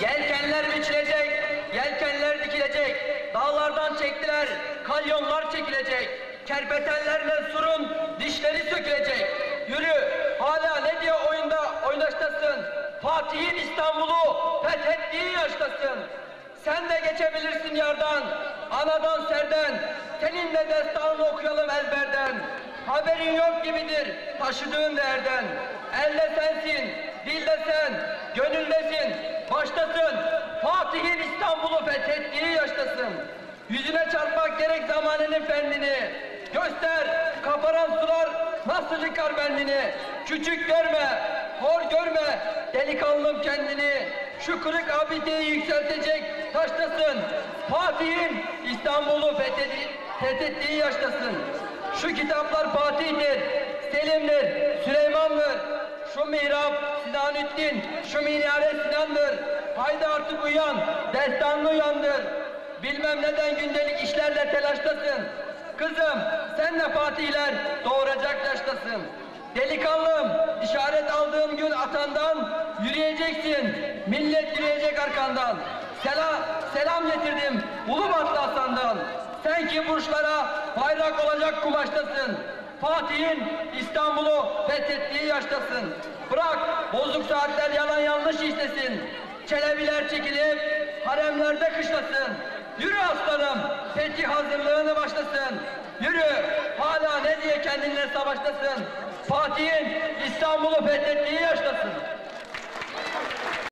Yelkenler biçilecek, yelkenler dikilecek. Dağlardan çektiler, kalyonlar çekilecek. Kerpetenlerle surun dişleri sökülecek. Yürü, hala ne diye oyunda oynaştasın? Fatih'in İstanbul'u fethettiği yaştasın. Sen de geçebilirsin yardan, anadan serden. Seninle destanını okuyalım ezberden. Haberin yok gibidir taşıdığın değerden. Baştasın. Fatih'in İstanbul'u fethettiği yaştasın. Yüzüne çarpmak gerek zamanının fendini. Göster, kaparan sular nasıl yıkar bendini. Küçük görme, hor görme, delikanlım kendini. Şu kırık abideyi yükseltecek taştasın. Fatih'in İstanbul'u fethetti- fethettiği yaştasın. Şu kitaplar Fatih'tir, Selim'dir, Süleyman'dır. Şu mihrap Sinanüddin, şu minare. Haydi artık uyan, destanını uyandır. Bilmem neden gündelik işlerle telaştasın. Kızım, sen de Fatihler doğuracak yaştasın. Delikanlım, işaret aldığım gün atandan yürüyeceksin. Millet yürüyecek arkandan. Selam, selam getirdim Ulubatlı Hasan'dan. Sen ki burçlara bayrak olacak kumaştasın. Fatih'in İstanbul'u fethettiği yaştasın. Bırak bozuk saatler yalan yanlış istesin. Çelebiler çekilip haremlerde kışlasın. Yürü aslanım, fetih hazırlığını başlasın. Yürü, hala ne diye kendinle savaştasın. Fatih'in İstanbul'u fethettiği yaştasın.